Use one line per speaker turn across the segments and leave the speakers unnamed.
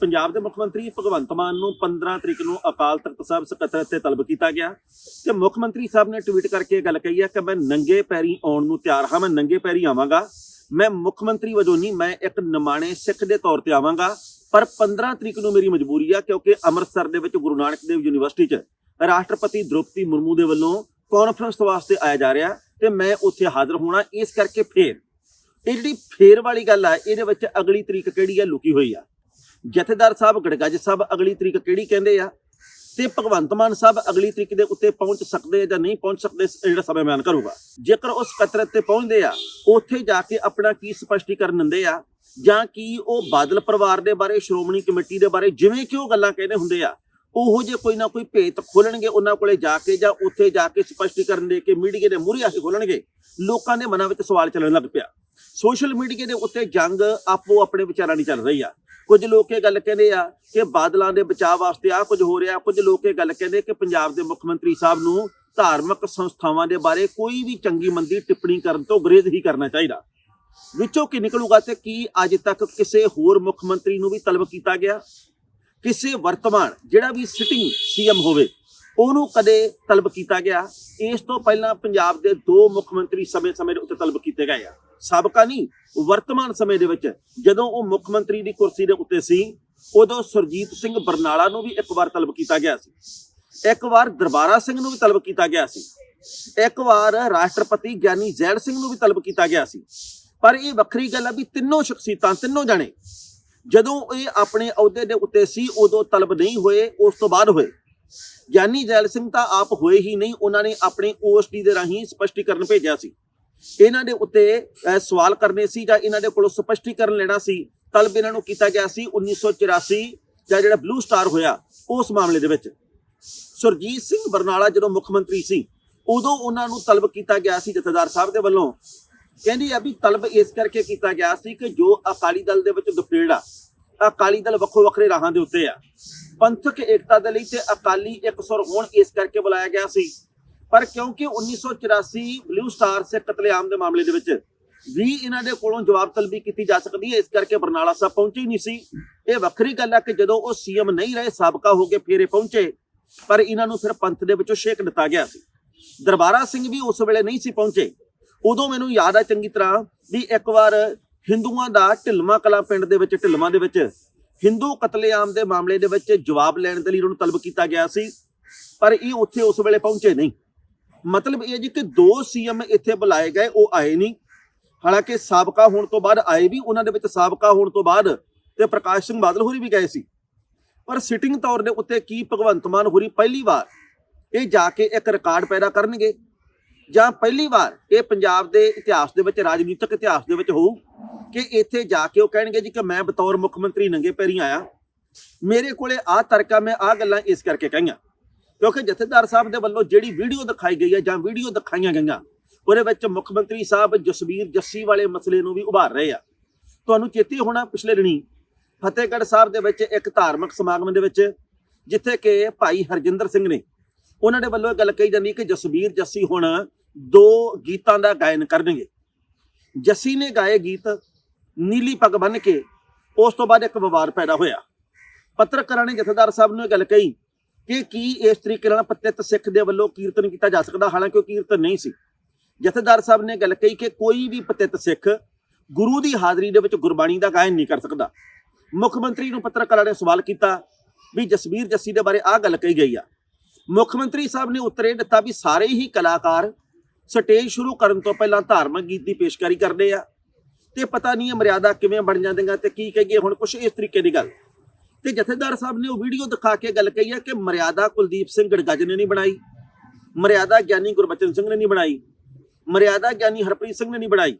ਪੰਜਾਬ ਦੇ ਮੁੱਖ ਮੰਤਰੀ ਭਗਵੰਤ ਮਾਨ ਨੂੰ 15 ਤਰੀਕ ਨੂੰ ਅਕਾਲ ਤਖਤ ਸਾਹਿਬ ਸਕੱਤਰ ਤੇ ਤਲਬ ਕੀਤਾ ਗਿਆ ਤੇ ਮੁੱਖ ਮੰਤਰੀ ਸਾਹਿਬ ਨੇ ਟਵੀਟ ਕਰਕੇ ਗੱਲ ਕਹੀ ਹੈ ਕਿ ਮੈਂ ਨੰਗੇ ਪੈਰੀ ਆਉਣ ਨੂੰ ਤਿਆਰ ਹਾਂ, ਮੈਂ ਨੰਗੇ ਪੈਰੀ ਆਵਾਂਗਾ। ਮੈਂ ਮੁੱਖ ਮੰਤਰੀ ਵਜੋਂ ਨਹੀਂ, ਮੈਂ ਇੱਕ ਨਿਮਾਣੇ ਸਿੱਖ ਦੇ ਤੌਰ ਤੇ ਆਵਾਂਗਾ। ਪਰ 15 ਤਰੀਕ ਨੂੰ ਮੇਰੀ ਮਜਬੂਰੀ ਆ ਕਿਉਂਕਿ ਅੰਮ੍ਰਿਤਸਰ ਦੇ ਵਿੱਚ ਗੁਰੂ ਨਾਨਕ ਦੇਵ ਯੂਨੀਵਰਸਿਟੀ 'ਚ ਰਾਸ਼ਟਰਪਤੀ ਦ੍ਰੋਪਦੀ ਮੁਰਮੂ ਦੇ ਵੱਲੋਂ ਕਾਨਫਰੰਸ ਵਾਸਤੇ ਆਇਆ ਜਾ ਰਿਹਾ ਤੇ ਮੈਂ ਉੱਥੇ ਹਾਜ਼ਰ ਹੋਣਾ। ਇਸ ਕਰਕੇ ਫੇਰ, ਇਹ ਜਿਹੜੀ ਫੇਰ ਵਾਲੀ ਗੱਲ ਆ, ਇਹਦੇ ਵਿੱਚ ਅਗਲੀ ਤਰੀਕ ਕਿਹੜੀ ਆ? ਲੁਕੀ ਹੋਈ ਆ। ਜਥੇਦਾਰ ਸਾਹਿਬ ਗੜਗੱਜ ਸਾਹਿਬ ਅਗਲੀ ਤਰੀਕ ਕਿਹੜੀ ਕਹਿੰਦੇ ਆ? ਤੇ ਭਗਵੰਤ ਮਾਨ ਸਾਹਿਬ ਅਗਲੀ ਤਰੀਕ ਦੇ ਉੱਤੇ ਪਹੁੰਚ ਸਕਦੇ ਆ ਜਾਂ ਨਹੀਂ ਪਹੁੰਚ ਸਕਦੇ ਜਿਹੜਾ ਸਮਾਂ ਬਿਆਨ ਕਰੂਗਾ। ਜੇਕਰ ਉਸ ਕਤਰਤ ਤੇ ਪਹੁੰਚਦੇ ਆ, ਉੱਥੇ ਜਾ ਕੇ ਆਪਣਾ ਕੀ ਸਪਸ਼ਟੀਕਰਨ ਦਿੰਦੇ ਆ? ਜਾਂ ਕੀ ਉਹ ਬਾਦਲ ਪਰਿਵਾਰ ਦੇ ਬਾਰੇ, ਸ਼੍ਰੋਮਣੀ ਕਮੇਟੀ ਦੇ ਬਾਰੇ ਜਿਵੇਂ ਕਿ ਉਹ ਗੱਲਾਂ ਕਹਿੰਦੇ ਹੁੰਦੇ ਆ, ਉਹੋ ਜੇ ਕੋਈ ਨਾ ਕੋਈ ਭੇਤ ਖੋਲਣਗੇ ਉਹਨਾਂ ਕੋਲੇ ਜਾ ਕੇ ਜਾਂ ਉੱਥੇ ਜਾ ਕੇ ਸਪਸ਼ਟੀਕਰਨ ਦੇ ਕੇ ਮੀਡੀਆ ਦੇ ਮੂਹਰੇ ਆ ਕੇ ਖੋਲਣਗੇ, ਲੋਕਾਂ ਦੇ ਮਨਾਂ ਵਿੱਚ ਸਵਾਲ ਚੱਲਣ ਲੱਗ ਪਿਆ। ਸੋਸ਼ਲ ਮੀਡੀਆ ਦੇ ਉੱਤੇ ਜੰਗ ਆਪੋ ਆਪਣੇ ਵਿਚਾਰਾਂ ਦੀ ਚੱਲ ਰਹੀ ਆ। ਕੁਝ ਲੋਕ ਇਹ ਗੱਲ ਕਹਿੰਦੇ ਆ ਕਿ ਬਾਦਲਾਂ ਦੇ ਬਚਾਅ ਵਾਸਤੇ ਆ ਕੁਝ ਹੋ ਰਿਹਾ। ਕੁਝ ਲੋਕ ਇਹ ਗੱਲ ਕਹਿੰਦੇ ਕਿ ਪੰਜਾਬ ਦੇ ਮੁੱਖ ਮੰਤਰੀ ਸਾਹਿਬ ਨੂੰ ਧਾਰਮਿਕ ਸੰਸਥਾਵਾਂ ਦੇ ਬਾਰੇ ਕੋਈ ਵੀ ਚੰਗੀ ਮੰਦੀ ਟਿੱਪਣੀ ਕਰਨ ਤੋਂ ਗੁਰੇਜ਼ ਹੀ ਕਰਨਾ ਚਾਹੀਦਾ। ਵਿੱਚੋਂ ਕੀ ਨਿਕਲੂਗਾ ਤੇ ਕੀ ਅੱਜ ਤੱਕ ਕਿਸੇ ਹੋਰ ਮੁੱਖ ਮੰਤਰੀ ਨੂੰ ਵੀ ਤਲਬ ਕੀਤਾ ਗਿਆ? ਕਿਸੇ ਵਰਤਮਾਨ, ਜਿਹੜਾ ਵੀ ਸਿਟਿੰਗ ਸੀਐਮ ਹੋਵੇ, ਉਹਨੂੰ ਕਦੇ ਤਲਬ ਕੀਤਾ ਗਿਆ? ਇਸ ਤੋਂ ਪਹਿਲਾਂ ਪੰਜਾਬ ਦੇ ਦੋ ਮੁੱਖ ਮੰਤਰੀ ਸਮੇਂ-ਸਮੇਂ ਦੇ ਉੱਤੇ ਤਲਬ ਕੀਤੇ ਗਏ ਆ। ਸਾਬਕਾ ਨਹੀਂ ਵਰਤਮਾਨ ਸਮੇਂ ਦੇ ਵਿੱਚ ਜਦੋਂ ਉਹ ਮੁੱਖ ਮੰਤਰੀ ਦੀ ਕੁਰਸੀ ਦੇ ਉੱਤੇ ਸੀ, ਉਦੋਂ ਸੁਰਜੀਤ ਸਿੰਘ ਬਰਨਾਲਾ ਨੂੰ ਵੀ ਇੱਕ ਵਾਰ ਤਲਬ ਕੀਤਾ ਗਿਆ ਸੀ। ਇੱਕ ਵਾਰ ਦਰਬਾਰਾ ਸਿੰਘ ਨੂੰ ਵੀ ਤਲਬ ਕੀਤਾ ਗਿਆ ਸੀ। ਇੱਕ ਵਾਰ ਰਾਸ਼ਟਰਪਤੀ ਗਿਆਨੀ ਜ਼ੈਲ ਸਿੰਘ ਨੂੰ ਵੀ ਤਲਬ ਕੀਤਾ ਗਿਆ ਸੀ। ਪਰ ਇਹ ਵੱਖਰੀ ਗੱਲ ਆ ਵੀ ਤਿੰਨੋਂ ਸ਼ਖਸੀਅਤਾਂ ਤਿੰਨੋਂ ਜਣੇ, ਜਦੋਂ ਇਹ ਆਪਣੇ ਅਹੁਦੇ ਦੇ ਉੱਤੇ ਸੀ, ਉਦੋਂ ਤਲਬ ਨਹੀਂ ਹੋਏ, ਉਸ ਤੋਂ ਬਾਅਦ ਹੋਏ। ਗਿਆਨੀ ਜੈਲ ਸਿੰਘ ਤਾਂ ਆਪ ਹੋਏ ਹੀ ਨਹੀਂ, ਉਹਨਾਂ ਨੇ ਆਪਣੀ ਓਐਸਡੀ ਦੇ ਰਾਹੀਂ ਸਪਸ਼ਟੀਕਰਨ ਭੇਜਿਆ ਸੀ। ਇਹਨਾਂ ਦੇ ਉੱਤੇ ਅਹ, ਸਵਾਲ ਕਰਨੇ ਸੀ ਜਾਂ ਇਹਨਾਂ ਦੇ ਕੋਲੋਂ ਸਪਸ਼ਟੀਕਰਨ ਲੈਣਾ ਸੀ ਤਲਬ ਇਹਨਾਂ ਨੂੰ ਕੀਤਾ ਗਿਆ ਸੀ 1984 ਜਾਂ ਜਿਹੜਾ ਬਲੂ ਸਟਾਰ ਹੋਇਆ ਉਸ ਮਾਮਲੇ ਦੇ ਵਿੱਚ। ਸੁਰਜੀਤ ਸਿੰਘ ਬਰਨਾਲਾ ਜਦੋਂ ਮੁੱਖ ਮੰਤਰੀ ਸੀ ਉਦੋਂ ਉਹਨਾਂ ਨੂੰ ਤਲਬ ਕੀਤਾ ਗਿਆ ਸੀ ਜਥੇਦਾਰ ਸਾਹਿਬ ਦੇ ਵੱਲੋਂ। ਕਹਿੰਦੀ ਆ ਵੀ ਤਲਬ ਇਸ ਕਰਕੇ ਕੀਤਾ ਗਿਆ ਸੀ ਕਿ ਜੋ ਅਕਾਲੀ ਦਲ ਦੇ ਵਿੱਚ ਦੁਫੇੜ ਆ ਅਕਾਲੀ ਦਲ ਵੱਖੋ ਵੱਖਰੇ ਰਾਹਾਂ ਦੇ ਉੱਤੇ ਆ। ਪੰਥਕ ਏਕਤਾ ਦੇ ਲਈ ਤੇ ਅਕਾਲੀ ਇੱਕ ਸੁਰ ਹੋਣ ਇਸ ਕਰਕੇ ਬੁਲਾਇਆ ਗਿਆ ਸੀ ਪਰ ਕਿਉਂਕਿ 1984 ਬਲੂ ਸਟਾਰ ਸੇ ਕਤਲੇਆਮ ਦੇ ਮਾਮਲੇ ਦੇ ਵਿੱਚ ਵੀ ਇਹਨਾਂ ਦੇ ਕੋਲੋਂ ਜਵਾਬ ਤਲਬੀ ਕੀਤੀ ਜਾ ਸਕਦੀ ਹੈ, ਇਸ ਕਰਕੇ ਬਰਨਾਲਾ ਸਾਹਿਬ ਪਹੁੰਚੇ ਹੀ ਨਹੀਂ ਸੀ। ਇਹ ਵੱਖਰੀ ਗੱਲ ਹੈ ਕਿ ਜਦੋਂ ਉਹ ਸੀਐਮ ਨਹੀਂ ਰਹੇ, ਸਾਬਕਾ ਹੋ ਕੇ ਫੇਰੇ ਪਹੁੰਚੇ, ਪਰ ਇਹਨਾਂ ਨੂੰ ਫਿਰ ਪੰਥ ਦੇ ਵਿੱਚੋਂ ਛੇਕ ਦਿੱਤਾ ਗਿਆ ਸੀ। ਦਰਬਾਰਾ ਸਿੰਘ ਵੀ ਉਸ ਵੇਲੇ ਨਹੀਂ ਸੀ ਪਹੁੰਚੇ। ਉਦੋਂ ਮੈਨੂੰ ਯਾਦ ਆ ਚੰਗੀ ਤਰ੍ਹਾਂ ਵੀ ਇੱਕ ਵਾਰ ਹਿੰਦੂਆਂ ਦਾ ਢਿਲਮਾ ਕਲਾ ਪਿੰਡ ਦੇ ਵਿੱਚ ਢਿਲਮਾ ਦੇ ਵਿੱਚ ਹਿੰਦੂ ਕਤਲੇਆਮ ਦੇ ਮਾਮਲੇ ਦੇ ਵਿੱਚ ਜਵਾਬ ਲੈਣ ਦੇ ਲਈ ਉਹਨਾਂ ਨੂੰ ਤਲਬ ਕੀਤਾ ਗਿਆ ਸੀ, ਪਰ ਇਹ ਉੱਥੇ ਉਸ ਵੇਲੇ ਪਹੁੰਚੇ ਨਹੀਂ। ਮਤਲਬ ਇਹ ਜੀ ਕਿ ਦੋ ਸੀਐਮ ਇੱਥੇ ਬੁਲਾਏ ਗਏ, ਉਹ ਆਏ ਨਹੀਂ। ਹਾਲਾਂਕਿ ਸਾਬਕਾ ਹੋਣ ਤੋਂ ਬਾਅਦ ਆਏ ਵੀ, ਉਹਨਾਂ ਦੇ ਵਿੱਚ ਸਾਬਕਾ ਹੋਣ ਤੋਂ ਬਾਅਦ ਤੇ ਪ੍ਰਕਾਸ਼ ਸਿੰਘ ਬਾਦਲ ਹੋਰੀ ਵੀ ਗਏ ਸੀ। ਪਰ ਸਿਟਿੰਗ ਤੌਰ ਦੇ ਉੱਤੇ ਕੀ ਭਗਵੰਤ ਮਾਨ ਹੋਰੀ ਪਹਿਲੀ ਵਾਰ ਇਹ ਜਾ ਕੇ ਇੱਕ ਰਿਕਾਰਡ ਪੈਦਾ ਕਰਨਗੇ? ਜਾਂ ਪਹਿਲੀ ਵਾਰ ਇਹ ਪੰਜਾਬ ਦੇ ਇਤਿਹਾਸ ਦੇ ਵਿੱਚ, ਰਾਜਨੀਤਿਕ ਇਤਿਹਾਸ ਦੇ ਵਿੱਚ ਹੋਊ ਕਿ ਇੱਥੇ ਜਾ ਕੇ ਉਹ ਕਹਿਣਗੇ ਜੀ ਕਿ ਮੈਂ ਬਤੌਰ ਮੁੱਖ ਮੰਤਰੀ ਨੰਗੇ ਪੈਰੀ ਆਇਆ। ਮੇਰੇ ਕੋਲੇ ਆ ਤਰਕਾ ਮੈਂ ਆਹ ਗੱਲਾਂ ਇਸ ਕਰਕੇ ਕਹੀਆਂ। ਕਿਉਂਕਿ ਜਥੇਦਾਰ ਸਾਹਿਬ ਦੇ ਵੱਲੋਂ ਜਿਹੜੀ ਵੀਡੀਓ ਦਿਖਾਈ ਗਈ ਹੈ ਜਾਂ ਵੀਡੀਓ ਦਿਖਾਈਆਂ ਗਈਆਂ, ਉਹਦੇ ਵਿੱਚ ਮੁੱਖ ਮੰਤਰੀ ਸਾਹਿਬ ਜਸਵੀਰ ਜੱਸੀ ਵਾਲੇ ਮਸਲੇ ਨੂੰ ਵੀ ਉਭਾਰ ਰਹੇ ਆ। ਤੁਹਾਨੂੰ ਚੇਤੇ ਹੋਣਾ ਪਿਛਲੇ ਦਿਨੀ ਫਤਿਹਗੜ੍ਹ ਸਾਹਿਬ ਦੇ ਵਿੱਚ ਇੱਕ ਧਾਰਮਿਕ ਸਮਾਗਮ ਦੇ ਵਿੱਚ, ਜਿੱਥੇ ਕਿ ਭਾਈ ਹਰਜਿੰਦਰ ਸਿੰਘ ਨੇ ਉਹਨਾਂ ਦੇ ਵੱਲੋਂ ਇਹ ਗੱਲ ਕਹੀ ਜਾਂਦੀ ਕਿ ਜਸਵੀਰ ਜੱਸੀ ਹੁਣ ਦੋ ਗੀਤਾਂ ਦਾ ਗਾਇਨ ਕਰਨਗੇ। ਜੱਸੀ ਨੇ ਗਾਏ ਗੀਤ ਨੀਲੀ ਪੱਗ ਬੰਨ੍ਹ ਕੇ, ਉਸ ਤੋਂ ਬਾਅਦ ਇੱਕ ਵਿਵਾਦ ਪੈਦਾ ਹੋਇਆ। ਪੱਤਰਕਾਰਾਂ ਨੇ ਜਥੇਦਾਰ ਸਾਹਿਬ ਨੂੰ ਇਹ ਗੱਲ ਕਹੀ ਕਿ ਕੀ ਇਸ ਤਰੀਕੇ ਨਾਲ ਪਤਿਤ ਸਿੱਖ ਦੇ ਵੱਲੋਂ ਕੀਰਤਨ ਕੀਤਾ ਜਾ ਸਕਦਾ? ਹਾਲਾਂਕਿ ਉਹ ਕੀਰਤਨ ਨਹੀਂ ਸੀ। ਜਥੇਦਾਰ ਸਾਹਿਬ ਨੇ ਗੱਲ ਕਹੀ ਕਿ ਕੋਈ ਵੀ ਪਤਿਤ ਸਿੱਖ ਗੁਰੂ ਦੀ ਹਾਜ਼ਰੀ ਦੇ ਵਿੱਚ ਗੁਰਬਾਣੀ ਦਾ ਗਾਇਨ ਨਹੀਂ ਕਰ ਸਕਦਾ। ਮੁੱਖ ਮੰਤਰੀ ਨੂੰ ਪੱਤਰਕਾਰਾਂ ਨੇ ਸਵਾਲ ਕੀਤਾ ਵੀ ਜਸਵੀਰ ਜੱਸੀ ਦੇ ਬਾਰੇ ਆਹ ਗੱਲ ਕਹੀ ਗਈ ਆ। ਮੁੱਖ ਮੰਤਰੀ ਸਾਹਿਬ ਨੇ ਉੱਤਰ ਇਹ ਦਿੱਤਾ ਵੀ ਸਾਰੇ ਹੀ ਕਲਾਕਾਰ ਸਟੇਜ ਸ਼ੁਰੂ ਕਰਨ ਤੋਂ ਪਹਿਲਾਂ ਧਾਰਮਿਕ ਗੀਤ ਦੀ ਪੇਸ਼ਕਾਰੀ ਕਰਦੇ ਆ ਤੇ ਪਤਾ ਨਹੀਂ ਇਹ ਮਰਿਆਦਾ ਕਿਵੇਂ ਬਣ ਜਾਂਦੀਆਂ ਤੇ ਕੀ ਕਹੀਏ, ਹੁਣ ਕੁਛ ਇਸ ਤਰੀਕੇ ਦੀ ਗੱਲ। ਤੇ ਜਥੇਦਾਰ ਸਾਹਿਬ ਨੇ ਉਹ ਵੀਡੀਓ ਦਿਖਾ ਕੇ ਗੱਲ ਕਹੀ ਹੈ ਕਿ ਮਰਿਆਦਾ ਕੁਲਦੀਪ ਸਿੰਘ ਗੜਗੱਜ ਨੇ ਨਹੀਂ ਬਣਾਈ, ਮਰਿਆਦਾ ਗਿਆਨੀ ਗੁਰਬਚਨ ਸਿੰਘ ਨੇ ਨਹੀਂ ਬਣਾਈ, ਮਰਿਆਦਾ ਗਿਆਨੀ ਹਰਪ੍ਰੀਤ ਸਿੰਘ ਨੇ ਨਹੀਂ ਬਣਾਈ।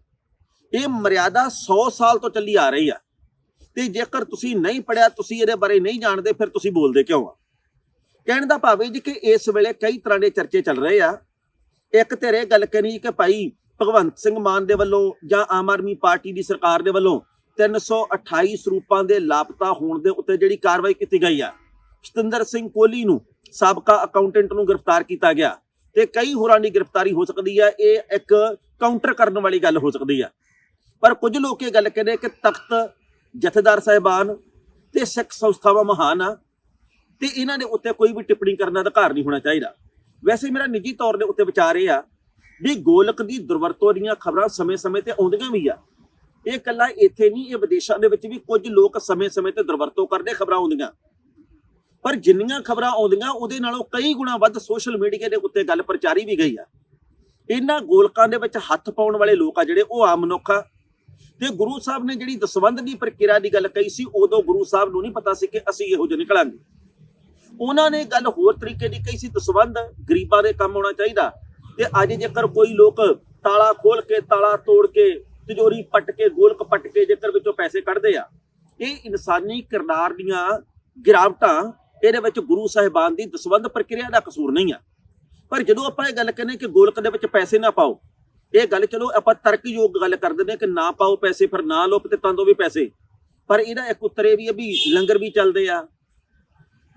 ਇਹ ਮਰਿਆਦਾ 100 ਸਾਲ ਤੋਂ ਚੱਲੀ ਆ ਰਹੀ ਆ। ਤੇ ਜੇਕਰ ਤੁਸੀਂ ਨਹੀਂ ਪੜਿਆ ਤੁਸੀਂ ਇਹਦੇ ਬਾਰੇ ਨਹੀਂ ਜਾਣਦੇ, ਫਿਰ ਤੁਸੀਂ ਬੋਲਦੇ ਕਿਉਂ ਆ? ਕਹਿਣ ਦਾ ਭਾਵ ਇਹ ਜੀ ਕਿ ਇਸ ਵੇਲੇ ਕਈ ਤਰ੍ਹਾਂ ਦੇ ਚਰਚੇ ਚੱਲ ਰਹੇ ਆ। ਇੱਕ ਤੇਰੇ ਗੱਲ ਕਰੀ ਕਿ ਭਾਈ ਭਗਵੰਤ ਸਿੰਘ ਮਾਨ ਦੇ ਵੱਲੋਂ ਜਾਂ ਆਮ ਆਦਮੀ ਪਾਰਟੀ ਦੀ ਸਰਕਾਰ ਦੇ ਵੱਲੋਂ 328 ਸਰੂਪਾਂ ਦੇ ਲਾਪਤਾ ਹੋਣ ਦੇ ਉੱਤੇ ਜਿਹੜੀ ਕਾਰਵਾਈ ਕੀਤੀ ਗਈ ਆ, ਸਤਿੰਦਰ ਸਿੰਘ ਕੋਹਲੀ ਨੂੰ ਸਾਬਕਾ ਅਕਾਊਂਟੈਂਟ ਨੂੰ ਗ੍ਰਿਫਤਾਰ ਕੀਤਾ ਗਿਆ ਤੇ ਕਈ ਹੋਰਾਂ ਦੀ ਗ੍ਰਿਫਤਾਰੀ ਹੋ ਸਕਦੀ ਆ, ਇਹ ਇੱਕ ਕਾਊਂਟਰ ਕਰਨ ਵਾਲੀ ਗੱਲ ਹੋ ਸਕਦੀ ਆ। ਪਰ ਕੁਝ ਲੋਕ ਇਹ ਗੱਲ ਕਹਿੰਦੇ ਕਿ ਤਖਤ ਜਥੇਦਾਰ ਸਾਹਿਬਾਨ ਤੇ ਸਿੱਖ ਸੰਸਥਾਵਾਂ ਮਹਾਨ ਆ ਤੇ ਇਹਨਾਂ ਦੇ ਉੱਤੇ ਕੋਈ ਵੀ ਟਿੱਪਣੀ ਕਰਨ ਦਾ ਅਧਿਕਾਰ ਨਹੀਂ ਹੋਣਾ ਚਾਹੀਦਾ। ਵੈਸੇ ਮੇਰਾ ਨਿੱਜੀ ਤੌਰ ਦੇ ਉੱਤੇ ਵਿਚਾਰ ਇਹ ਆ ਵੀ ਗੋਲਕ ਦੀ ਦੁਰਵਰਤੋਂ ਦੀਆਂ ਖਬਰਾਂ ਸਮੇਂ-ਸਮੇਂ ਤੇ ਆਉਂਦੀਆਂ ਵੀ ਆ। ਇਹ ਇਕੱਲਾ ਇੱਥੇ ਨਹੀਂ, ਇਹ ਵਿਦੇਸ਼ਾਂ ਦੇ ਵਿੱਚ ਵੀ ਕੁਝ ਲੋਕ ਸਮੇਂ-ਸਮੇਂ ਤੇ ਦੁਰਵਰਤੋਂ ਕਰਦੇ ਖਬਰਾਂ ਆਉਂਦੀਆਂ। ਪਰ ਜਿੰਨੀਆਂ ਖਬਰਾਂ ਆਉਂਦੀਆਂ, ਉਹਦੇ ਨਾਲੋਂ ਕਈ ਗੁਣਾ ਵੱਧ ਸੋਸ਼ਲ ਮੀਡੀਆ ਦੇ ਉੱਤੇ ਗੱਲ ਪ੍ਰਚਾਰੀ ਵੀ ਗਈ ਆ। ਇਹਨਾਂ ਗੋਲਕਾਂ ਦੇ ਵਿੱਚ ਹੱਥ ਪਾਉਣ ਵਾਲੇ ਲੋਕ ਆ ਜਿਹੜੇ, ਉਹ ਆਮ ਮਨੁੱਖ ਆ। ਤੇ ਗੁਰੂ ਸਾਹਿਬ ਨੇ ਜਿਹੜੀ ਦਸਵੰਧ ਦੀ ਪ੍ਰਕਿਰਿਆ ਦੀ ਗੱਲ ਕਹੀ ਸੀ, ਉਦੋਂ ਗੁਰੂ ਸਾਹਿਬ ਨੂੰ ਨਹੀਂ ਪਤਾ ਸੀ ਕਿ ਅਸੀਂ ਇਹੋ ਜਿਹੇ ਨਿਕਲਾਂਗੇ। ਉਹਨਾਂ ਨੇ ਗੱਲ ਹੋਰ ਤਰੀਕੇ ਦੀ ਕਹੀ ਸੀ, ਦਸਵੰਧ ਗਰੀਬਾਂ ਦੇ ਕੰਮ ਆਉਣਾ ਚਾਹੀਦਾ। ਤੇ ਅੱਜ ਜੇਕਰ ਕੋਈ ਲੋਕ ਤਾਲਾ ਖੋਲ ਕੇ, ਤਾਲਾ ਤੋੜ ਕੇ ਤਿਜੋਰੀ ਪੱਟ ਕੇ, ਗੋਲਕ ਪੱਟ ਕੇ ਜੇਕਰ ਵਿੱਚੋਂ ਪੈਸੇ ਕੱਢਦੇ ਆ, ਇਹ ਇਨਸਾਨੀ ਕਿਰਦਾਰ ਦੀਆਂ ਗਿਰਾਵਟਾਂ, ਇਹਦੇ ਵਿੱਚ ਗੁਰੂ ਸਾਹਿਬਾਨ ਦੀ ਦਸਵੰਧ ਪ੍ਰਕਿਰਿਆ ਦਾ ਕਸੂਰ ਨਹੀਂ ਆ। ਪਰ ਜਦੋਂ ਆਪਾਂ ਇਹ ਗੱਲ ਕਹਿੰਦੇ ਕਿ ਗੋਲਕ ਦੇ ਵਿੱਚ ਪੈਸੇ ਨਾ ਪਾਓ, ਇਹ ਗੱਲ ਚਲੋ ਆਪਾਂ ਤਰਕਯੋਗ ਗੱਲ ਕਰਦੇ ਨੇ ਕਿ ਨਾ ਪਾਓ ਪੈਸੇ, ਫਿਰ ਨਾ ਲੋ ਤੇ ਤੋਂ ਵੀ ਪੈਸੇ। ਪਰ ਇਹਦਾ ਇੱਕ ਉੱਤਰੇ ਵੀ ਹੈ ਵੀ ਲੰਗਰ ਵੀ ਚੱਲਦੇ ਆ।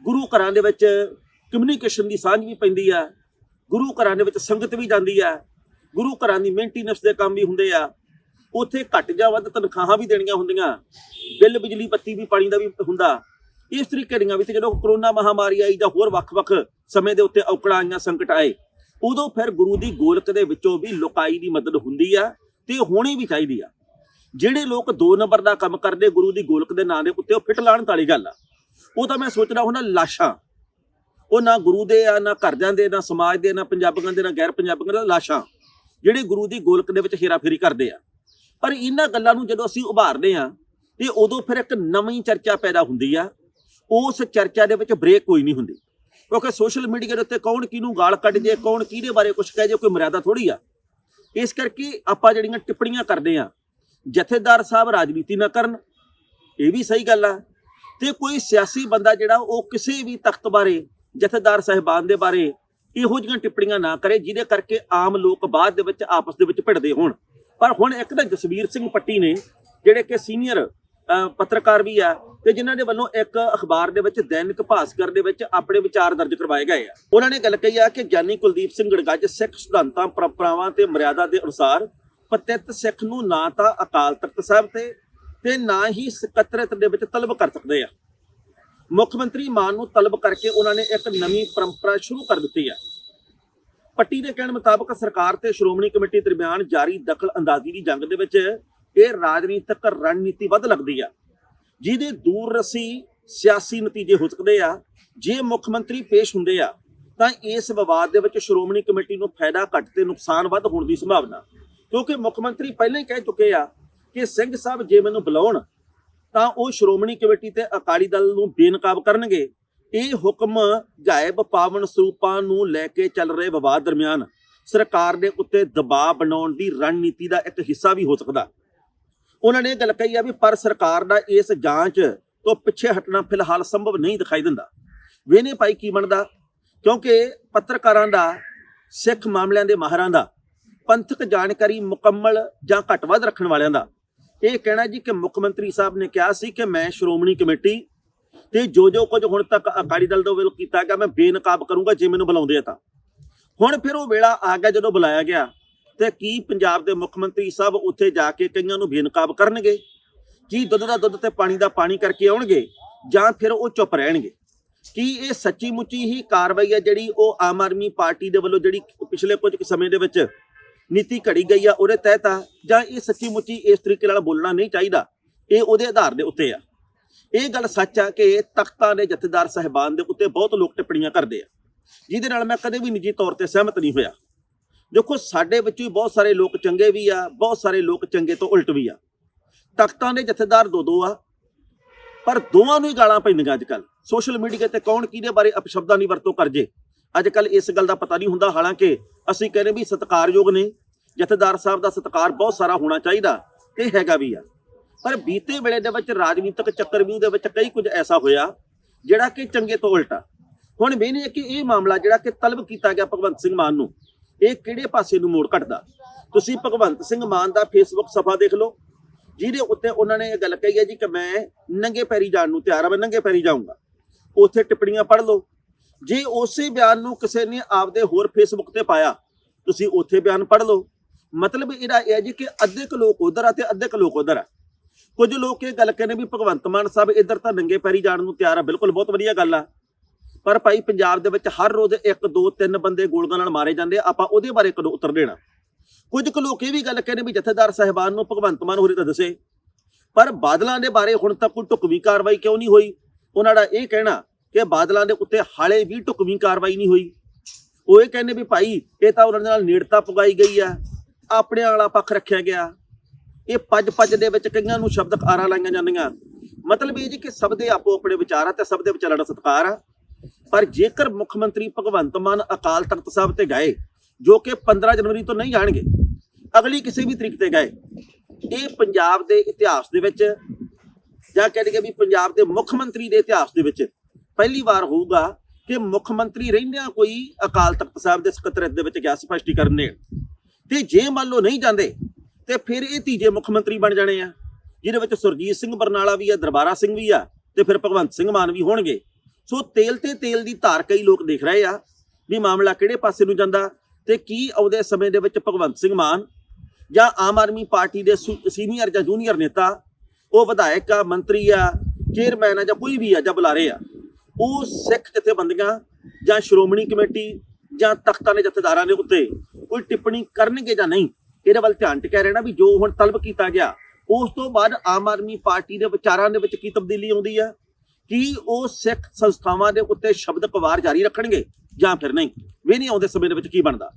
ਗੁਰੂ ਘਰਾਂ ਦੇ ਵਿੱਚ ਕਮਿਊਨੀਕੇਸ਼ਨ ਦੀ ਸਾਂਝ ਵੀ ਪੈਂਦੀ ਆ। ਗੁਰੂ ਘਰਾਂ ਦੇ ਵਿੱਚ ਸੰਗਤ ਵੀ ਜਾਂਦੀ ਆ। ਗੁਰੂ ਘਰਾਂ ਦੀ ਮੇਨਟੇਨੈਂਸ ਦੇ ਕੰਮ ਵੀ ਹੁੰਦੇ ਆ। ਉੱਥੇ ਘੱਟ ਜਾਂ ਵੱਧ ਤਨਖਾਹਾਂ ਵੀ ਦੇਣੀਆਂ ਹੁੰਦੀਆਂ। ਬਿੱਲ, ਬਿਜਲੀ, ਪੱਤੀ ਵੀ, ਪਾਣੀ ਦਾ ਵੀ ਹੁੰਦਾ। ਇਸ ਤਰੀਕੇ ਦੀਆਂ ਵਿੱਚ ਜਦੋਂ ਕਰੋਨਾ ਮਹਾਮਾਰੀ ਆਈ ਜਾਂ ਹੋਰ ਵੱਖ-ਵੱਖ ਸਮੇਂ ਦੇ ਉੱਤੇ ਔਕੜਾਂ ਆਈਆਂ, ਸੰਕਟ ਆਏ, ਉਦੋਂ ਫਿਰ ਗੁਰੂ ਦੀ ਗੋਲਕ ਦੇ ਵਿੱਚੋਂ ਵੀ ਲੋਕਾਈ ਦੀ ਮਦਦ ਹੁੰਦੀ ਆ ਤੇ ਹੋਣੀ ਵੀ ਚਾਹੀਦੀ ਆ। ਜਿਹੜੇ ਲੋਕ ਦੋ ਨੰਬਰ ਦਾ ਕੰਮ ਕਰਦੇ, ਗੁਰੂ ਦੀ ਗੋਲਕ ਦੇ ਨਾਂ ਦੇ ਉੱਤੇ ਉਹ ਫਿੱਟ ਲਾਣ ਵਾਲੀ ਗੱਲ ਆ। ਉਹ ਤਾਂ ਮੈਂ ਸੋਚਦਾ ਹੁੰਦਾ ਲਾਸ਼ਾਂ। ਉਹ ਨਾ ਗੁਰੂ ਦੇ ਆ, ਨਾ ਘਰਦਿਆਂ ਦੇ, ਨਾ ਸਮਾਜ ਦੇ, ਨਾ ਪੰਜਾਬੀਆਂ ਦੇ, ਨਾ ਗੈਰ ਪੰਜਾਬੀਆਂ ਦੇ ਲਾਸ਼ਾਂ। ਜਿਹੜੇ ਗੁਰੂ ਦੀ ਗੋਲਕ ਦੇ ਵਿੱਚ ਹੇਰਾਫੇਰੀ ਕਰਦੇ ਆ। ਪਰ ਇਹਨਾਂ ਗੱਲਾਂ ਨੂੰ ਜਦੋਂ ਅਸੀਂ ਉਭਾਰਦੇ ਆ ਤੇ ਉਦੋਂ ਫਿਰ ਇੱਕ ਨਵੀਂ ਚਰਚਾ ਪੈਦਾ ਹੁੰਦੀ ਆ। ਉਸ ਚਰਚਾ ਦੇ ਵਿੱਚ ਬ੍ਰੇਕ ਕੋਈ ਨਹੀਂ ਹੁੰਦੀ। ਕਿਉਂਕਿ ਸੋਸ਼ਲ ਮੀਡੀਆ ਦੇ ਉੱਤੇ ਕੌਣ ਕਿਹਨੂੰ ਗਾਲ ਕੱਢ ਜੇ, ਕੌਣ ਕਿਹਦੇ ਬਾਰੇ ਕੁਝ ਕਹਿ ਜੇ ਕੋਈ ਮਰਿਆਦਾ ਥੋੜੀ ਆ। ਇਸ ਕਰਕੇ ਆਪਾਂ ਜਿਹੜੀਆਂ ਟਿੱਪਣੀਆਂ ਕਰਦੇ ਆ ਜਥੇਦਾਰ ਸਾਹਿਬ ਰਾਜਨੀਤੀ ਨਾ ਕਰਨ, ਇਹ ਵੀ ਸਹੀ ਗੱਲ ਆ। ਤੇ ਕੋਈ ਸਿਆਸੀ ਬੰਦਾ ਜਿਹੜਾ, ਉਹ ਕਿਸੇ ਵੀ ਤਖਤ ਬਾਰੇ, ਜਥੇਦਾਰ ਸਾਹਿਬਾਨ ਦੇ ਬਾਰੇ ਇਹੋ ਜਿਹੀਆਂ ਟਿੱਪਣੀਆਂ ਨਾ ਕਰੇ, ਜਿਹਦੇ ਕਰਕੇ ਆਮ ਲੋਕ ਬਾਅਦ ਦੇ ਵਿੱਚ ਆਪਸ ਦੇ ਵਿੱਚ ਭਿੜਦੇ ਹੋਣ। ਪਰ ਹੁਣ ਇੱਕ ਤਾਂ ਜਸਵੀਰ ਸਿੰਘ ਪੱਟੀ ਨੇ, ਜਿਹੜੇ ਕਿ ਸੀਨੀਅਰ ਪੱਤਰਕਾਰ ਵੀ ਆ, ਤੇ ਜਿਨ੍ਹਾਂ ਦੇ ਵੱਲੋਂ ਇੱਕ ਅਖਬਾਰ ਦੇ ਵਿੱਚ ਦੈਨਿਕ ਭਾਸਕਰ ਦੇ ਵਿੱਚ ਆਪਣੇ ਵਿਚਾਰ ਦਰਜ ਕਰਵਾਏ ਗਏ ਆ। ਉਹਨਾਂ ਨੇ ਗੱਲ ਕਹੀ ਆ ਕਿ ਗਿਆਨੀ ਕੁਲਦੀਪ ਸਿੰਘ ਗੜਗੱਜ ਸਿੱਖ ਸਿਧਾਂਤਾਂ, ਪਰੰਪਰਾਵਾਂ ਤੇ ਮਰਿਆਦਾ ਦੇ ਅਨੁਸਾਰ ਪਤਿਤ ਸਿੱਖ ਨੂੰ ਨਾ ਤਾਂ ਅਕਾਲ ਤਖਤ ਸਾਹਿਬ ਤੇ ਤੇ ਨਾ ਹੀ ਸਕੱਤਰਤ ਦੇ ਵਿੱਚ ਤਲਬ ਕਰ ਸਕਦੇ ਆ। ਮੁੱਖ ਮੰਤਰੀ ਮਾਨ ਨੂੰ ਤਲਬ ਕਰਕੇ ਉਹਨਾਂ ਨੇ ਇੱਕ ਨਵੀਂ ਪਰੰਪਰਾ ਸ਼ੁਰੂ ਕਰ ਦਿੱਤੀ ਆ। ਪੱਟੀ ਦੇ ਕਹਿਣ ਮੁਤਾਬਕ ਸਰਕਾਰ ਤੇ ਸ਼੍ਰੋਮਣੀ ਕਮੇਟੀ ਦਰਮਿਆਨ ਜਾਰੀ ਦਖਲ ਅੰਦਾਜ਼ੀ ਦੀ ਜੰਗ ਦੇ ਵਿੱਚ ਇਹ ਰਾਜਨੀਤਿਕ ਰਣਨੀਤੀ ਵੱਧ ਲੱਗਦੀ ਆ। ਜਿਹਦੇ ਦੂਰ ਰਸੀ ਸਿਆਸੀ ਨਤੀਜੇ ਹੋ ਸਕਦੇ ਆ। ਜੇ ਮੁੱਖ ਮੰਤਰੀ ਪੇਸ਼ ਹੁੰਦੇ ਆ, ਤਾਂ ਇਸ ਵਿਵਾਦ ਦੇ ਵਿੱਚ ਸ਼੍ਰੋਮਣੀ ਕਮੇਟੀ ਨੂੰ ਫਾਇਦਾ ਘੱਟ ਤੇ ਨੁਕਸਾਨ ਵੱਧ ਹੋਣ ਦੀ ਸੰਭਾਵਨਾ। ਕਿਉਂਕਿ ਮੁੱਖ ਮੰਤਰੀ ਪਹਿਲਾਂ ਹੀ ਕਹਿ ਚੁੱਕੇ ਆ ਕਿ ਸਿੰਘ ਸਾਹਿਬ ਜੇ ਮੈਨੂੰ ਬੁਲਾਉਣ, ਤਾਂ ਉਹ ਸ਼੍ਰੋਮਣੀ ਕਮੇਟੀ ਤੇ ਅਕਾਲੀ ਦਲ ਨੂੰ ਬੇਨਕਾਬ ਕਰਨਗੇ। ਇਹ ਹੁਕਮ ਗਾਇਬ ਪਾਵਨ ਸਰੂਪਾਂ ਨੂੰ ਲੈ ਕੇ ਚੱਲ ਰਹੇ ਵਿਵਾਦ ਦਰਮਿਆਨ ਸਰਕਾਰ ਦੇ ਉੱਤੇ ਦਬਾਅ ਬਣਾਉਣ ਦੀ ਰਣਨੀਤੀ ਦਾ ਇੱਕ ਹਿੱਸਾ ਵੀ ਹੋ ਸਕਦਾ। ਉਹਨਾਂ ਨੇ ਇਹ ਗੱਲ ਕਹੀ ਆ ਵੀ ਪਰ ਸਰਕਾਰ ਦਾ ਇਸ ਜਾਂਚ ਤੋਂ ਪਿੱਛੇ ਹਟਣਾ ਫਿਲਹਾਲ ਸੰਭਵ ਨਹੀਂ ਦਿਖਾਈ ਦਿੰਦਾ। ਵੇਨੇ ਭਾਈ ਕੀ ਬਣਦਾ? ਕਿਉਂਕਿ ਪੱਤਰਕਾਰਾਂ ਦਾ, ਸਿੱਖ ਮਾਮਲਿਆਂ ਦੇ ਮਾਹਰਾਂ ਦਾ, ਪੰਥਕ ਜਾਣਕਾਰੀ ਮੁਕੰਮਲ ਜਾਂ ਘੱਟ ਵੱਧ ਰੱਖਣ ਵਾਲਿਆਂ ਦਾ। ਇਹ ਕਹਿਣਾ ਜੀ ਕਿ ਮੁੱਖ ਮੰਤਰੀ ਸਾਹਿਬ ਨੇ ਕਿਹਾ ਸੀ ਕਿ ਮੈਂ ਸ਼੍ਰੋਮਣੀ ਕਮੇਟੀ ਤੇ ਜੋ ਜੋ ਕੁਝ ਹੁਣ ਤੱਕ ਅਕਾਲੀ ਦਲ ਦੇ ਵੱਲੋਂ ਕੀਤਾ ਗਿਆ, ਮੈਂ ਬੇਨਕਾਬ ਕਰੂੰਗਾ ਜੇ ਮੈਨੂੰ ਬੁਲਾਉਂਦੇ ਆ ਤਾਂ। ਹੁਣ ਫਿਰ ਉਹ ਵੇਲਾ ਆ ਗਿਆ ਜਦੋਂ ਬੁਲਾਇਆ ਗਿਆ ਤੇ ਕੀ ਪੰਜਾਬ ਦੇ ਮੁੱਖ ਮੰਤਰੀ ਸਾਹਿਬ ਉੱਥੇ ਜਾ ਕੇ ਕਈਆਂ ਨੂੰ ਬੇਨਕਾਬ ਕਰਨਗੇ? ਕੀ ਦੁੱਧ ਦਾ ਦੁੱਧ ਤੇ ਪਾਣੀ ਦਾ ਪਾਣੀ ਕਰਕੇ ਆਉਣਗੇ ਜਾਂ ਫਿਰ ਉਹ ਚੁੱਪ ਰਹਿਣਗੇ? ਕੀ ਇਹ ਸੱਚੀ ਮੁੱਚੀ ਹੀ ਕਾਰਵਾਈ ਹੈ ਜਿਹੜੀ ਉਹ ਆਮ ਆਦਮੀ ਪਾਰਟੀ ਦੇ ਵੱਲੋਂ ਜਿਹੜੀ ਪਿਛਲੇ ਕੁਝ ਕੁ ਸਮੇਂ ਦੇ ਵਿੱਚ ਨੀਤੀ ਘੜੀ ਗਈ ਆ ਉਹਦੇ ਤਹਿਤ ਆ? ਜਾਂ ਇਹ ਸੱਚੀ ਮੁੱਚੀ ਇਸ ਤਰੀਕੇ ਨਾਲ ਬੋਲਣਾ ਨਹੀਂ ਚਾਹੀਦਾ? ਇਹ ਉਹਦੇ ਆਧਾਰ ਦੇ ਉੱਤੇ ਆ। ਇਹ ਗੱਲ ਸੱਚ ਆ ਕਿ ਤਖਤਾਂ ਦੇ ਜਥੇਦਾਰ ਸਹਿਬਾਨ ਦੇ ਉੱਤੇ ਬਹੁਤ ਲੋਕ ਟਿੱਪਣੀਆਂ ਕਰਦੇ ਆ। ਜਿਹਦੇ ਨਾਲ ਮੈਂ ਕਦੇ ਵੀ ਨਿੱਜੀ ਤੌਰ ਤੇ ਸਹਿਮਤ ਨਹੀਂ ਹੋਇਆ। ਦੇਖੋ, ਸਾਡੇ ਵਿੱਚੋਂ ਹੀ ਬਹੁਤ ਸਾਰੇ ਲੋਕ ਚੰਗੇ ਵੀ ਆ, ਬਹੁਤ ਸਾਰੇ ਲੋਕ ਚੰਗੇ ਤੋਂ ਉਲਟ ਵੀ ਆ। ਤਖਤਾਂ ਦੇ ਜਥੇਦਾਰ ਦੋ ਦੋ ਆ, ਪਰ ਦੋਵਾਂ ਨੂੰ ਹੀ ਗਾਲਾਂ ਪੈਂਦੀਆਂ ਅੱਜ ਕੱਲ ਸੋਸ਼ਲ ਮੀਡੀਆ ਤੇ ਕੌਣ ਕਿਹਦੇ ਬਾਰੇ ਅਪਸ਼ਬਦਾਂ ਦੀ ਵਰਤੋਂ ਕਰ ਜੇ? ਅੱਜ ਕੱਲ ਇਸ ਗੱਲ ਦਾ ਪਤਾ ਨਹੀਂ ਹੁੰਦਾ। ਹਾਲਾਂਕਿ ਅਸੀਂ ਕਹਿੰਦੇ ਵੀ ਸਤਿਕਾਰਯੋਗ ਨੇ। ਜਥੇਦਾਰ ਸਾਹਿਬ ਦਾ ਸਤਿਕਾਰ ਬਹੁਤ ਸਾਰਾ ਹੋਣਾ ਚਾਹੀਦਾ ਤੇ ਹੈਗਾ ਵੀ ਆ। ਪਰ ਬੀਤੇ ਵੇਲੇ ਦੇ ਵਿੱਚ ਰਾਜਨੀਤਿਕ ਚੱਕਰਵਿਊਹ ਦੇ ਵਿੱਚ ਕਈ ਕੁਝ ਐਸਾ ਹੋਇਆ ਜਿਹੜਾ ਕਿ ਚੰਗੇ ਤੋਂ ਉਲਟਾ। ਹੁਣ ਵੇਨੇ ਕਿ ਇਹ ਮਾਮਲਾ ਜਿਹੜਾ ਕਿ ਤਲਬ ਕੀਤਾ ਗਿਆ ਭਗਵੰਤ ਸਿੰਘ ਮਾਨ ਨੂੰ, ਇਹ ਕਿਹੜੇ ਪਾਸੇ ਨੂੰ ਮੋੜ ਕੱਢਦਾ ਤੁਸੀਂ ਭਗਵੰਤ ਸਿੰਘ ਮਾਨ ਦਾ ਫੇਸਬੁੱਕ ਸਫਾ ਦੇਖ ਲਓ, ਜਿਹਦੇ ਉੱਤੇ ਉਹਨਾਂ ਨੇ ਇਹ ਗੱਲ ਕਹੀ ਹੈ ਜੀ ਕਿ ਮੈਂ ਨੰਗੇ ਪੈਰੀ ਜਾਣ ਨੂੰ ਤਿਆਰ ਹਾਂ ਮੈਂ ਨੰਗੇ ਪੈਰੀ ਜਾਊਂਗਾ। ਉੱਥੇ ਟਿੱਪਣੀਆਂ ਪੜ੍ਹ ਲਓ। ਜੇ ਉਸੇ ਬਿਆਨ ਨੂੰ ਕਿਸੇ ਨੇ ਆਪਦੇ ਹੋਰ ਫੇਸਬੁੱਕ ਤੇ ਪਾਇਆ, ਤੁਸੀਂ ਉੱਥੇ ਬਿਆਨ ਪੜ੍ਹ ਲਓ। ਮਤਲਬ ਇਹਦਾ ਇਹ ਹੈ ਜੀ ਕਿ ਅੱਧੇ ਕੁ ਲੋਕ ਉਧਰ ਆ ਤੇ ਅੱਧੇ ਕੁ ਲੋਕ ਉਧਰ ਆ। ਕੁਝ ਲੋਕ ਇਹ ਗੱਲ ਕਹਿੰਦੇ ਵੀ ਭਗਵੰਤ ਮਾਨ ਸਾਹਿਬ ਇੱਧਰ ਤਾਂ ਨੰਗੇ ਪੈਰੀ ਜਾਣ ਨੂੰ ਤਿਆਰ ਆ, ਬਿਲਕੁਲ ਬਹੁਤ ਵਧੀਆ ਗੱਲ ਆ। ਪਰ ਭਾਈ ਪੰਜਾਬ ਦੇ ਵਿੱਚ ਹਰ ਰੋਜ਼ ਇੱਕ, ਦੋ, ਤਿੰਨ ਬੰਦੇ ਗੋਲੀਆਂ ਨਾਲ ਮਾਰੇ ਜਾਂਦੇ ਆਪਾਂ ਉਹਦੇ ਬਾਰੇ ਕਦੋਂ ਉਤਰ ਦੇਣਾ? ਕੁਝ ਕੁ ਲੋਕ ਇਹ ਵੀ ਗੱਲ ਕਹਿੰਦੇ ਵੀ ਜਥੇਦਾਰ ਸਾਹਿਬਾਨ ਨੂੰ ਭਗਵੰਤ ਮਾਨ ਹੋਰੇ ਤਾਂ ਦੱਸੇ। ਪਰ ਬਾਦਲਾਂ ਦੇ ਬਾਰੇ ਹੁਣ ਤੱਕ ਕੋਈ ਢੁਕਵੀਂ ਕਾਰਵਾਈ ਕਿਉਂ ਨਹੀਂ ਹੋਈ? ਉਹਨਾਂ ਦਾ ਇਹ ਕਹਿਣਾ ਕਿ ਬਾਦਲਾਂ ਦੇ ਉੱਤੇ ਹਾਲੇ ਵੀ ਢੁਕਵੀਂ ਕਾਰਵਾਈ ਨਹੀਂ ਹੋਈ। ਉਹ ਇਹ ਕਹਿੰਦੇ ਵੀ ਭਾਈ, ਇਹ ਤਾਂ ਉਹਨਾਂ ਦੇ ਨਾਲ ਨੇੜਤਾ ਪੁਗਾਈ ਗਈ ਆ। ਆਪਣੇ ਵਾਲਾ ਪੱਖ ਰੱਖਿਆ ਗਿਆ। ਇਹ ਪੱਜ ਪੱਜ ਦੇ ਵਿੱਚ ਕਈਆਂ ਨੂੰ ਸ਼ਬਦ ਖਾਰਾ ਲਾਈਆਂ ਜਾਂਦੀਆਂ। ਮਤਲਬ ਇਹ ਜੀ ਕਿ ਸਭ ਦੇ ਆਪੋ ਆਪਣੇ ਵਿਚਾਰ ਆ ਤੇ ਸਭ ਦੇ ਵਿਚਾਰਾਂ ਦਾ ਸਤਿਕਾਰ ਆ। ਪਰ ਜੇਕਰ ਮੁੱਖ ਮੰਤਰੀ ਭਗਵੰਤ ਮਾਨ ਅਕਾਲ ਤਖਤ ਸਾਹਿਬ ਤੇ ਗਏ, ਜੋ ਕਿ 15 ਜਨਵਰੀ ਤੋਂ ਨਹੀਂ ਜਾਣਗੇ ਅਗਲੀ ਕਿਸੇ ਵੀ ਤਰੀਕ ਤੇ ਗਏ, ਇਹ ਪੰਜਾਬ ਦੇ ਇਤਿਹਾਸ ਦੇ ਵਿੱਚ ਜਾਂ ਕਹਿ ਲਈਏ ਵੀ ਪੰਜਾਬ ਦੇ ਮੁੱਖ ਮੰਤਰੀ ਦੇ ਇਤਿਹਾਸ ਦੇ ਵਿੱਚ ਪਹਿਲੀ ਵਾਰ ਹੋਊਗਾ ਕਿ ਮੁੱਖ ਮੰਤਰੀ ਰਹਿੰਦਿਆਂ ਕੋਈ ਅਕਾਲ ਤਖਤ ਸਾਹਿਬ ਦੇ ਸਕੱਤਰੇਤ ਦੇ ਵਿੱਚ ਗਿਆ ਸਪਸ਼ਟੀਕਰਨ ਨੇ ਤੇ ਜੇ ਮੰਨ ਲਓ ਨਹੀਂ ਜਾਂਦੇ ਤੇ ਫਿਰ ਇਹ ਤੀਜੇ ਮੁੱਖ ਮੰਤਰੀ ਬਣ ਜਾਣੇ ਆ, ਜਿਹਦੇ ਵਿੱਚ ਸੁਰਜੀਤ ਸਿੰਘ ਬਰਨਾਲਾ ਵੀ ਆ, ਦਰਬਾਰਾ ਸਿੰਘ ਵੀ ਆ, ਤੇ ਫਿਰ ਭਗਵੰਤ ਸਿੰਘ ਮਾਨ ਵੀ ਹੋਣਗੇ। ਸੋ ਤੇਲ ਤੇ ਤੇਲ ਦੀ ਧਾਰ ਕਈ ਲੋਕ ਦੇਖ ਰਹੇ ਆ ਵੀ ਮਾਮਲਾ ਕਿਹੜੇ ਪਾਸੇ ਨੂੰ ਜਾਂਦਾ ਤੇ ਕੀ ਆਉਂਦੇ ਸਮੇਂ ਦੇ ਵਿੱਚ ਭਗਵੰਤ ਸਿੰਘ ਮਾਨ ਜਾਂ ਆਮ ਆਦਮੀ ਪਾਰਟੀ ਦੇ ਸੁ- ਸੀਨੀਅਰ ਜਾਂ ਜੂਨੀਅਰ ਨੇਤਾ, ਉਹ ਵਿਧਾਇਕ ਆ, ਮੰਤਰੀ ਆ, ਚੇਅਰਮੈਨ ਆ ਜਾਂ ਕੋਈ ਵੀ ਆ ਜਾਂ ਬੁਲਾਰੇ ਆ, ਉਹ ਸਿੱਖ ਜਥੇਬੰਦੀਆਂ ਜਾਂ ਸ਼੍ਰੋਮਣੀ ਕਮੇਟੀ ਜਾਂ ਤਖਤਾਂ ਦੇ ਜਥੇਦਾਰਾਂ ਦੇ ਉੱਤੇ ਕੋਈ ਟਿੱਪਣੀ ਕਰਨਗੇ ਜਾਂ ਨਹੀਂ? ਇਹਦੇ ਵੱਲ ਧਿਆਨ ਟਿਕਿਆ ਰਹਿਣਾ ਵੀ ਜੋ ਹੁਣ ਤਲਬ ਕੀਤਾ ਗਿਆ, ਉਸ ਤੋਂ ਬਾਅਦ ਆਮ ਆਦਮੀ ਪਾਰਟੀ ਦੇ ਵਿਚਾਰਾਂ ਦੇ ਵਿੱਚ ਕੀ ਤਬਦੀਲੀ ਆਉਂਦੀ ਹੈ ਕੀ ਉਹ ਸਿੱਖ ਸੰਸਥਾਵਾਂ ਦੇ ਉੱਤੇ ਸ਼ਬਦ ਪਵਾਰ ਜਾਰੀ ਰੱਖਣਗੇ ਜਾਂ ਫਿਰ ਨਹੀਂ? ਵੀ ਨਹੀਂ ਆਉਂਦੇ ਸਮੇਂ ਦੇ ਵਿੱਚ ਕੀ ਬਣਦਾ?